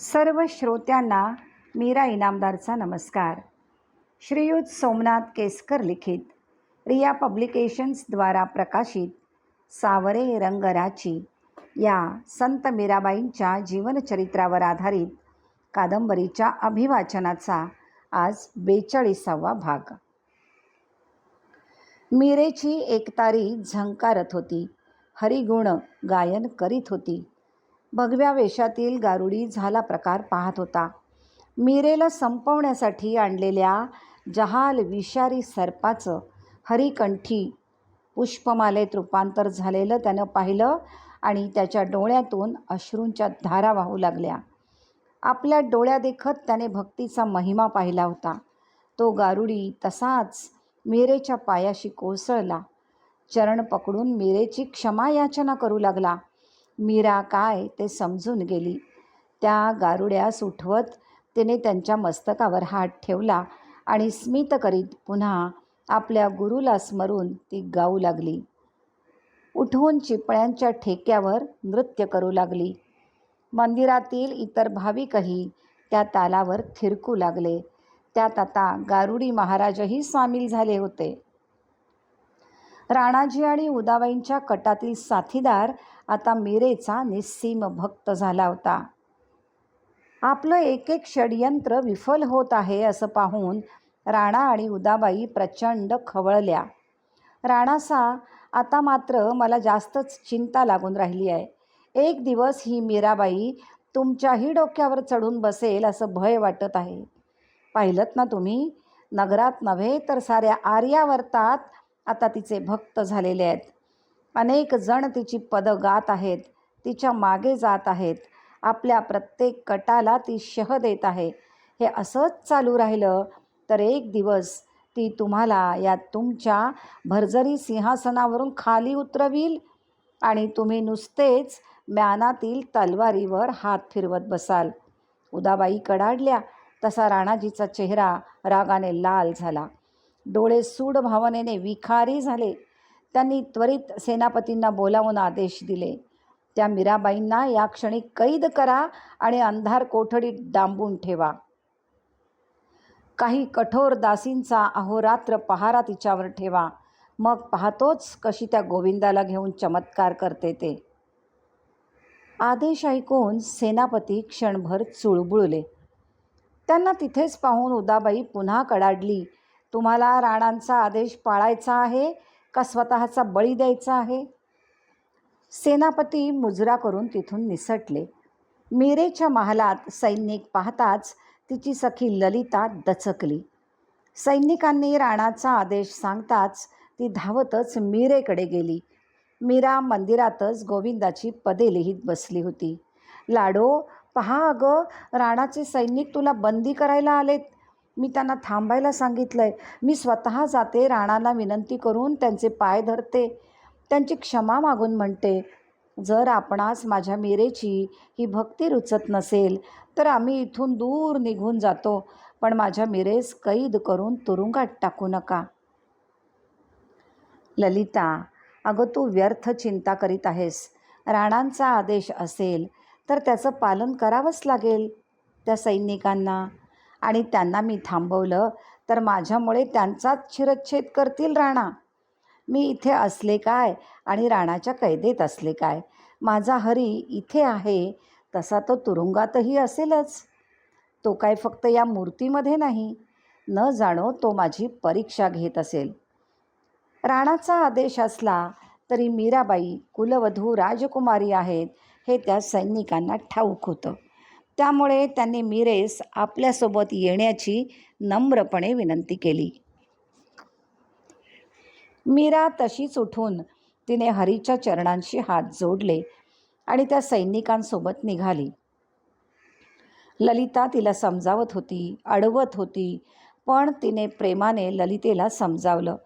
सर्व श्रोत्यांना मीरा इनामदारचा नमस्कार. श्रीयुत सोमनाथ केसकर लिखित रिया पब्लिकेशन्सद्वारा प्रकाशित सावरे रंगराची या संत मीराबाईंच्या जीवनचरित्रावर आधारित कादंबरीच्या अभिवाचनाचा आज बेचाळीसावा भाग. मीरेची एकतारी झंकारत होती हरिगुण गायन करीत होती. भगव्या वेशातील गारुडी झाला प्रकार पाहत होता. मीरेला संपवण्यासाठी आणलेल्या जहाल विषारी सर्पाचं हरिकंठी पुष्पमालेत रूपांतर झालेलं त्यानं पाहिलं आणि त्याच्या डोळ्यातून अश्रूंच्या धारा वाहू लागल्या. आपल्या डोळ्यादेखत त्याने भक्तीचा महिमा पाहिला होता. तो गारुडी तसाच मीरेच्या पायाशी कोसळला. चरण पकडून मीरेची क्षमा याचना करू लागला. मीरा काय ते समजून गेली. त्या गारुड्यास उठवत तिने त्यांच्या मस्तकावर हात ठेवला आणि स्मित करीत पुन्हा आपल्या गुरुला स्मरून ती गाऊ लागली. उठवून चिपळ्यांच्या ठेक्यावर नृत्य करू लागली. मंदिरातील इतर भाविकही त्या तालावर थिरकू लागले. त्यात आता गारुडी महाराजही सामील झाले होते. राणाजी आणि उदाबाईंच्या कटातील साथीदार आता मीरेचा निस्सीम भक्त झाला होता. आपलं एक एक षडयंत्र विफल होत आहे असं पाहून राणा आणि उदाबाई प्रचंड खवळल्या. राणासा आता मात्र मला जास्तच चिंता लागून राहिली आहे. एक दिवस ही मीराबाई तुमच्याही डोक्यावर चढून बसेल असं भय वाटत आहे. पाहिलं ना तुम्ही? नगरात नव्हे तर साऱ्या आर्यावर्तात आता तिचे भक्त झालेले आहेत. अनेक जण तिची पदं गात आहेत तिच्यामागे जात आहेत आपल्या प्रत्येक कटाला ती शह देत आहे. हे असंच चालू राहिलं तर एक दिवस ती तुम्हाला या तुमच्या भरजरी सिंहासनावरून खाली उतरवील आणि तुम्ही नुसतेच म्यानातील तलवारीवर हात फिरवत बसाल. उदाबाई कडाडल्या तसा राणाजीचा चेहरा रागाने लाल झाला. डोळे सूड भावनेने विखारी झाले. त्यांनी त्वरित सेनापतींना बोलावून आदेश दिले. त्या मीराबाईंना या क्षणी कैद करा आणि अंधार कोठडीत डांबून ठेवा. काही कठोर दासींचा अहोरात्र पहारा तिच्यावर ठेवा. मग पाहतोच कशी त्या गोविंदाला घेऊन चमत्कार करते ते. आदेश ऐकून सेनापती क्षणभर चुळबुळले. त्यांना तिथेच पाहून उदाबाई पुन्हा कडाडली तुम्हाला राणांचा आदेश पाळायचा आहे? का स्वतःचा बळी द्यायचा आहे? सेनापती मुजरा करून तिथून निसटले. मीरेच्या महालात सैनिक पाहताच तिची सखी ललिता दचकली. सैनिकांनी राणाचा आदेश सांगताच ती धावतच मीरेकडे गेली. मीरा मंदिरातच गोविंदाची पदे लिहित बसली होती. लाडो पहा अगं राणाचे सैनिक तुला बंदी करायला आलेत. मी त्यांना थांबायला सांगितलं आहे मी स्वतः जाते राणाला विनंती करून त्यांचे पाय धरते. त्यांची क्षमा मागून म्हणते जर आपणास माझ्या मीरेची ही भक्ती रुचत नसेल तर आम्ही इथून दूर निघून जातो. पण माझ्या मिरेस कैद करून तुरुंगात टाकू नका. ललिता अगं तू व्यर्थ चिंता करीत आहेस. राणांचा आदेश असेल तर त्याचं पालन करावंच लागेल. त्या सैनिकांना आणि त्यांना मी थांबवलं तर माझ्यामुळे त्यांचाच शिरच्छेद करतील राणा. मी इथे असले काय आणि राणाच्या कैदेत असले काय? माझा हरी इथे आहे तसा तो तुरुंगातही असेलच. तो काय फक्त या मूर्तीमध्ये नाही न जाणो तो माझी परीक्षा घेत असेल. राणाचा आदेश असला तरी मीराबाई कुलवधू राजकुमारी आहेत हे त्या सैनिकांना ठाऊक होतं. त्यामुळे त्यांनी मीरेस आपल्यासोबत येण्याची नम्रपणे विनंती केली. मीरा तशीच उठून तिने हरीच्या चरणांशी हात जोडले आणि त्या सैनिकांसोबत निघाली. ललिता तिला समजावत होती अडवत होती पण तिने प्रेमाने ललितेला समजावलं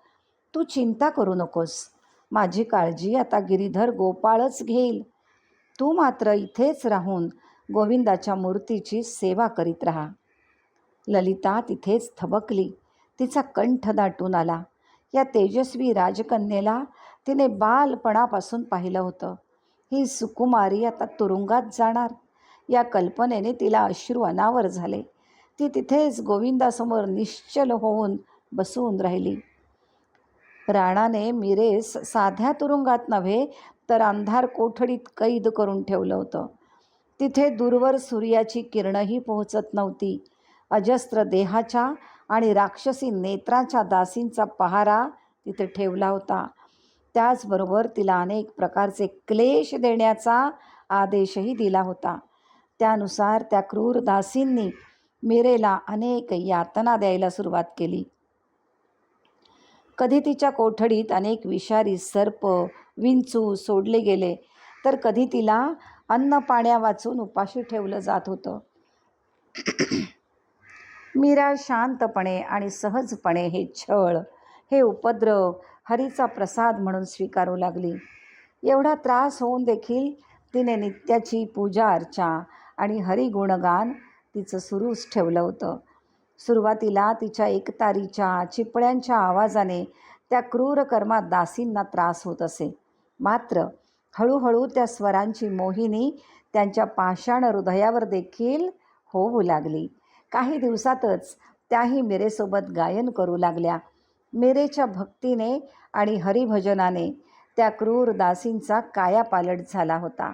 तू चिंता करू नकोस. माझी काळजी आता गिरीधर गोपाळच घेईल. तू मात्र इथेच राहून गोविंदाच्या मूर्तीची सेवा करीत राहा. ललिता तिथेच थबकली. तिचा कंठ दाटून आला. या तेजस्वी राजकन्येला तिने बालपणापासून पाहिलं होतं. ही सुकुमारी आता तुरुंगात जाणार. या कल्पनेने तिला अश्रू अनावर झाले. ती तिथेच गोविंदासमोर निश्चल होऊन बसून राहिली. राणाने मिरेस साध्या तुरुंगात नव्हे तर अंधार कोठडीत कैद करून ठेवलं होतं. तिथे दूरवर सूर्याची किरणही पोहोचत नव्हती. अजस्त्र देहाच्या आणि राक्षसी नेत्राच्या दासींचा पहारा तिथे ठेवला होता. त्याचबरोबर तिला अनेक प्रकारचे क्लेश देण्याचा आदेशही दिला होता. त्यानुसार त्या क्रूर दासींनी मिरेला अनेक यातना द्यायला सुरुवात केली. कधी तिच्या कोठडीत अनेक विषारी सर्प विंचू सोडले गेले तर कधी तिला अन्न पाण्या वाचून उपाशी ठेवलं जात होतं. मीरा शांतपणे आणि सहजपणे हे छळ हे उपद्रव हरीचा प्रसाद म्हणून स्वीकारू लागली. एवढा त्रास होऊन देखील तिने नित्याची पूजा अर्चा आणि हरिगुणगान तिचं सुरूच ठेवलं होतं. सुरुवातीला तिच्या एकतारीच्या चिपळ्यांच्या आवाजाने त्या क्रूर कर्मात दासींना त्रास होत असे. मात्र हळूहळू त्या स्वरांची मोहिनी त्यांच्या पाषाण हृदयावर देखील होऊ लागली. काही दिवसातच त्याही मिरेसोबत गायन करू लागल्या. मिरेच्या भक्तीने आणि हरिभजनाने त्या क्रूर दासींचा कायापालट झाला होता.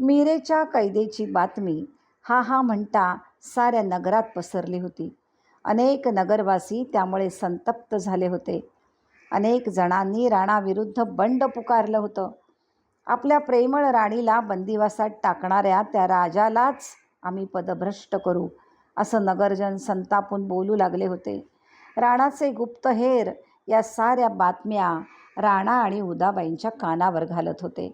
मीरेच्या कैदेची बातमी हा हा म्हणता साऱ्या नगरात पसरली होती. अनेक नगरवासी त्यामुळे संतप्त झाले होते. अनेक जणांनी राणाविरुद्ध बंड पुकारलं होतं. आपल्या प्रेमळ राणीला बंदिवासात टाकणाऱ्या त्या राजालाच आम्ही पदभ्रष्ट करू असं नगरजन संतापून बोलू लागले होते. राणाचे गुप्तहेर या साऱ्या बातम्या राणा आणि उदाबाईंच्या कानावर घालत होते.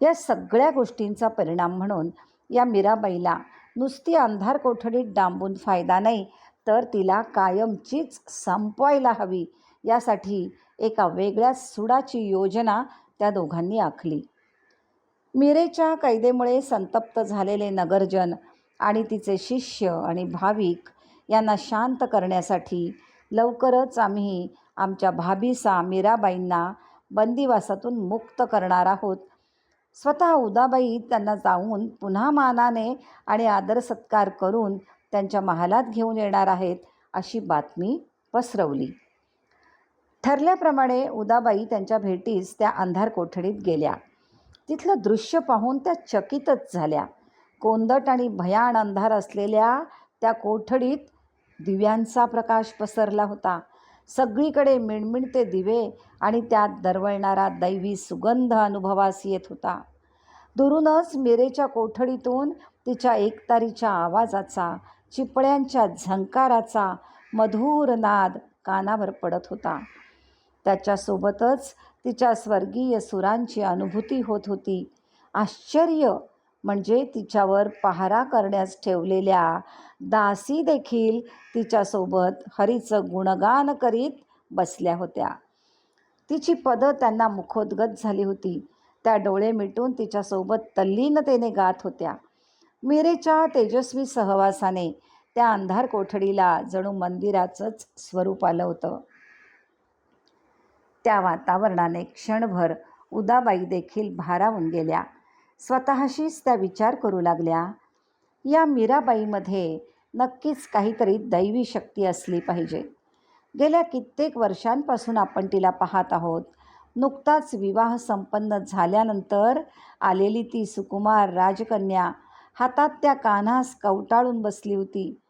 या सगळ्या गोष्टींचा परिणाम म्हणून या मीराबाईला नुसती अंधार कोठडीत डांबून फायदा नाही तर तिला कायमचीच संपवायला हवी यासाठी एका वेगळ्या सुडाची योजना त्या दोघांनी आखली. मीरेच्या कैदेमुळे संतप्त झालेले नगरजन आणि तिचे शिष्य आणि भाविक यांना शांत करण्यासाठी लवकरच आम्ही आमच्या भाभीसा मीराबाईंना बंदिवासातून मुक्त करणार आहोत. स्वतः उदाबाई त्यांना जाऊन पुन्हा मानाने आणि आदर सत्कार करून त्यांच्या महालात घेऊन येणार आहेत अशी बातमी पसरवली. ठरल्याप्रमाणे उदाबाई त्यांच्या भेटीस त्या अंधार कोठडीत गेल्या. तिथलं दृश्य पाहून त्या चकितच झाल्या. कोंदट आणि भयान अंधार असलेल्या त्या कोठडीत दिव्यांचा प्रकाश पसरला होता. सगळीकडे मिणमिणते दिवे आणि त्यात दरवळणारा दैवी सुगंध अनुभवास येत होता. दुरूनच मिरेच्या कोठडीतून तिच्या एकतारीच्या आवाजाचा चिपळ्यांच्या झंकाराचा मधुर नाद कानावर पडत होता. त्याच्यासोबतच तिच्या स्वर्गीय सुरांची अनुभूती होत होती. आश्चर्य म्हणजे तिच्यावर पहारा करण्यास ठेवलेल्या दासी देखील तिच्यासोबत हरीचं गुणगान करीत बसल्या होत्या. तिची पदं त्यांना मुखोद्गत झाली होती. त्या डोळे मिटून तिच्यासोबत तल्लीनतेने गात होत्या. मिरेच्या तेजस्वी सहवासाने त्या अंधार कोठडीला जणू मंदिराचंच स्वरूप आलं होतं. त्या वातावरणाने क्षणभर उदाबाई देखील भारावून गेल्या. स्वतःशीच त्या विचार करू लागल्या. या मीराबाईमध्ये नक्कीच काहीतरी दैवी शक्ती असली पाहिजे. गेल्या कित्येक वर्षांपासून आपण तिला पाहत आहोत. नुकताच विवाह संपन्न झाल्यानंतर आलेली ती सुकुमार राजकन्या हातात त्या कान्हास कवटाळून बसली होती.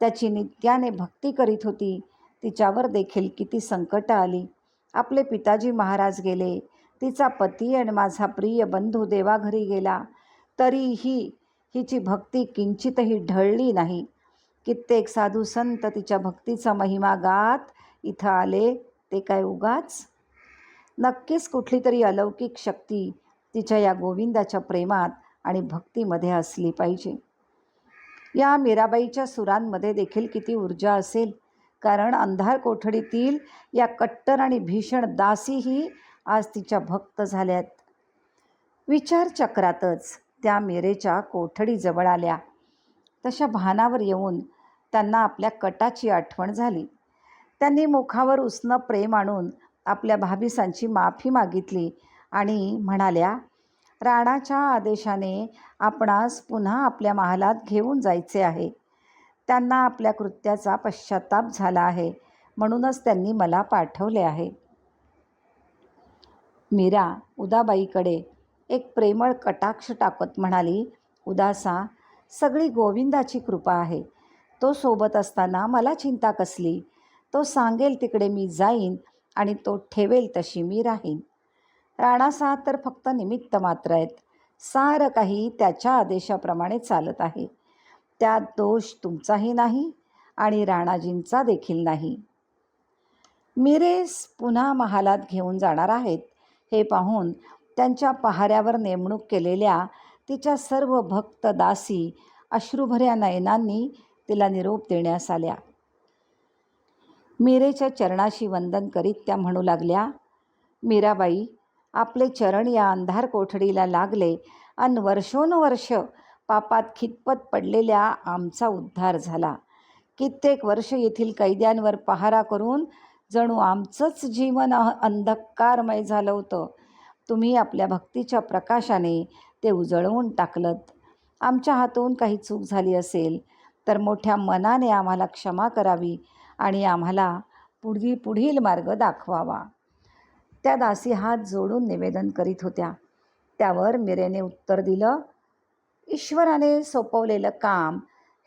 त्याची नित्याने भक्ती करीत होती. तिच्यावर देखील किती संकटं आली. आपले पिताजी महाराज गेले. तिचा पती आणि माझा प्रिय बंधू देवाघरी गेला. तरीही हिची भक्ती किंचितही ढळली नाही. कित्येक साधू संत तिच्या भक्तीचा महिमा गात इथं आले. ते काय उगाच? नक्कीच कुठली तरी अलौकिक शक्ती तिच्या या गोविंदाच्या प्रेमात आणि भक्तीमध्ये असली पाहिजे. या मीराबाईच्या सुरांमध्ये देखील किती ऊर्जा असेल? कारण अंधार कोठडीतील या कट्टर आणि भीषण दासीही आज तिच्या भक्त झाल्यात. विचारचक्रातच त्या मेरेच्या कोठडीजवळ आल्या. तशा भानावर येऊन त्यांना आपल्या कटाची आठवण झाली. त्यांनी मुखावर उसनं प्रेम आणून आपल्या भाभिसांची माफी मागितली आणि म्हणाल्या राणाच्या आदेशाने आपणास पुन्हा आपल्या महालात घेऊन जायचे आहे. त्यांना आपल्या कृत्याचा पश्चाताप झाला आहे. म्हणूनच त्यांनी मला पाठवले आहे. मीरा उदाबाईकडे एक प्रेमळ कटाक्ष टाकत म्हणाली उदासा सगळी गोविंदाची कृपा आहे. तो सोबत असताना मला चिंता कसली? तो सांगेल तिकडे मी जाईन आणि तो ठेवेल तशी मी राहीन. राणासाह तर फक्त निमित्त मात्र आहेत. सारं काही त्याच्या आदेशाप्रमाणे चालत आहे. त्यात दोष तुमचाही नाही आणि राणाजींचा देखील नाही. मिरेस पुन्हा महालात घेऊन जाणार आहेत हे पाहून त्यांच्या पहाऱ्यावर नेमणूक केलेल्या तिच्या सर्व भक्त दासी अश्रुभऱ्या नयनांनी तिला निरोप देण्यास आल्या. मीरेच्या चरणाशी वंदन करीत त्या म्हणू लागल्या मीराबाई आपले चरण या अंधार कोठडीला लागले अन वर्षोनुवर्ष पापात खितपत पडलेल्या आमचा उद्धार झाला. कित्येक वर्ष येथील कैद्यांवर पहारा करून जणू आमचंच जीवन अंधकारमय झालं होतं. तुम्ही आपल्या भक्तीच्या प्रकाशाने ते उजळवून टाकलत. आमच्या हातून काही चूक झाली असेल तर मोठ्या मनाने आम्हाला क्षमा करावी आणि आम्हाला पुढी पुढील मार्ग दाखवावा. त्या दासी हात जोडून निवेदन करीत होत्या. त्यावर मिरेने उत्तर दिलं ईश्वराने सोपवलेलं काम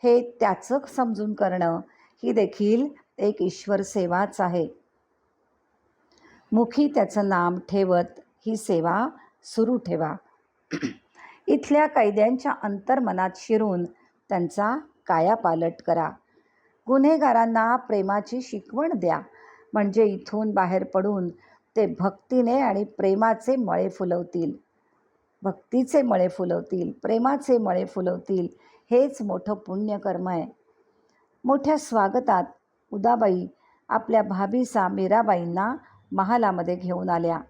हे त्याचं समजून करणं ही देखील एक ईश्वर सेवाच आहे. मुखी त्याचं नाम ठेवत ही सेवा सुरू ठेवा. इथल्या कैद्यांच्या अंतर्मनात शिरून त्यांचा कायापालट करा. गुन्हेगारांना प्रेमाची शिकवण द्या. म्हणजे इथून बाहेर पडून ते भक्तीने आणि प्रेमाचे मळे फुलवतील. भक्तीचे मळे फुलवतील प्रेमाचे मळे फुलवतील हेच मोठं पुण्यकर्म आहे. मोठ्या स्वागतात उदाबाई आपल्या भाभीसा मीराबाईंना महालामध्ये घेऊन आल्या.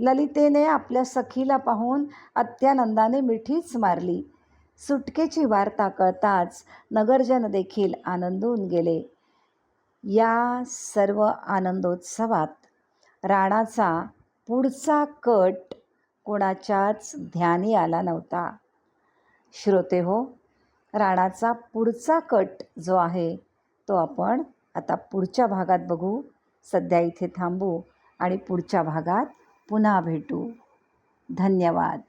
ललितेने आपल्या सखीला पाहून अत्यानंदाने मिठीच मारली. सुटकेची वार्ता कळताच नगरजन देखील आनंदून गेले. या सर्व आनंदोत्सवात राणाचा पुढचा कट कोणाच्याच ध्यानी आला नव्हता. श्रोते हो राणाचा पुढचा कट जो आहे तो आपण आता पुढच्या भागात बघू. सध्या इथे थांबू आणि पुढच्या भागात पुन्हा भेटू. धन्यवाद.